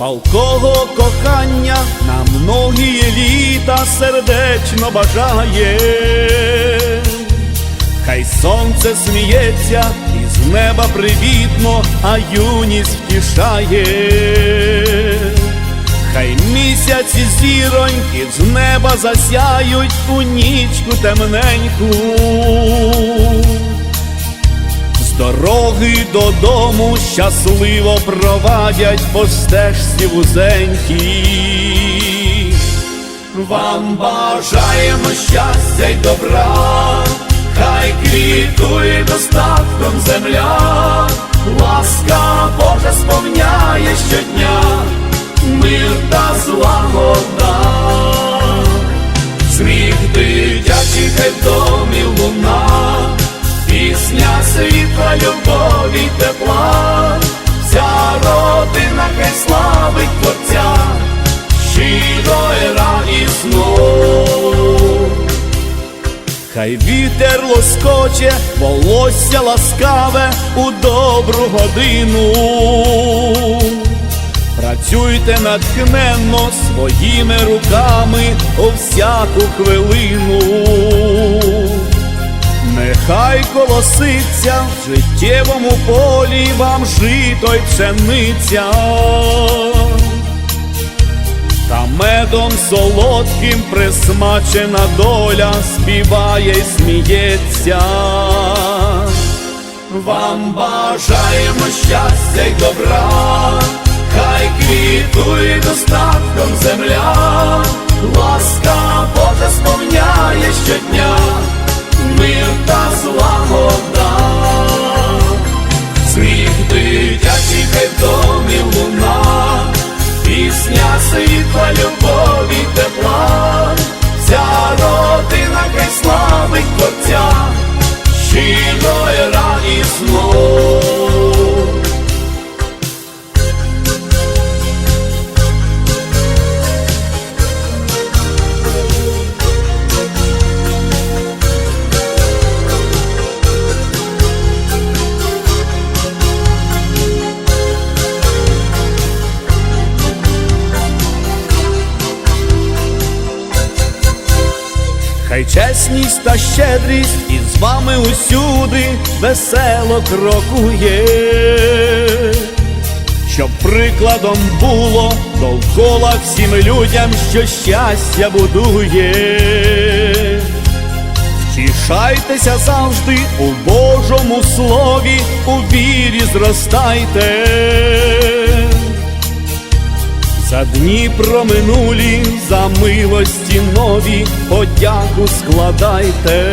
палкого кохання на многії літа сердечно бажає. Хай сонце сміється і з неба привітно, а юність втішає. Хай місяці зіроньки з неба засяють у нічку темненьку. Дороги додому щасливо провадять по стежці вузенькій. Вам бажаємо щастя й добра, хай квітує достатком земля, ласка Божа сповняє щодня, мир та злагода, сміх дитячий хай в домі луна, пісня світла, любові тепла, вся родина хай славить Творця, щиро і радісно. Хай вітер лоскоче, волосся ласкаве у добру годину. Працюйте натхненно своїми руками у всяку хвилину. Нехай колоситься в життєвому полі вам жито й пшениця та медом солодким присмачена доля співає й сміється. Вам бажаємо щастя й добра, хай квітує достатком земля, Дитячий хай в луна, пісня світла, любові, тепла, вся родина хай славить чесність та щедрість із вами усюди весело крокує, щоб прикладом було довкола всім людям, що щастя будує. Втішайтеся завжди у Божому слові, у вірі зростайте. За дні проминулі, за милості нові, подяку складайте.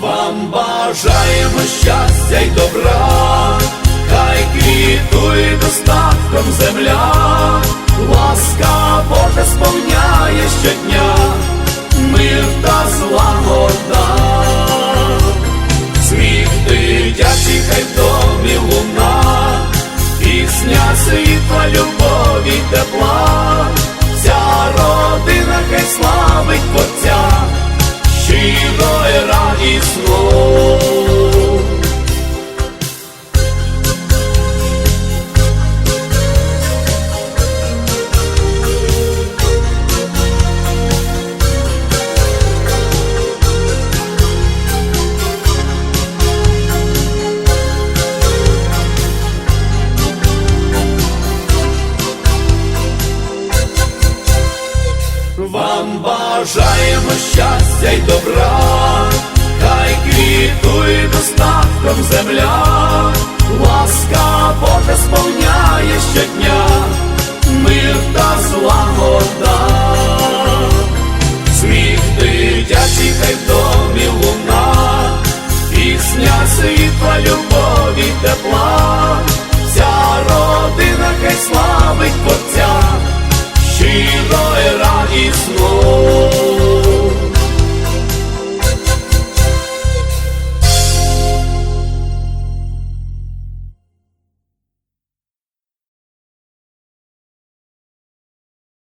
Вам бажаємо щастя й добра, хай квітує достатком земля, ласка Божа сповняє щодня, мир та злагода. Сміх дитячий хай в домі луна, пісня світла, любові, тепла, вся родина хай славить Творця, щиро бажаємо щастя й добра, хай квітує достатком земля, ласка Божа сповняє щодня, мир та злагода, сміх дитячий хай в домі луна, пісня світла, любові, тепла, вся родина хай Творця,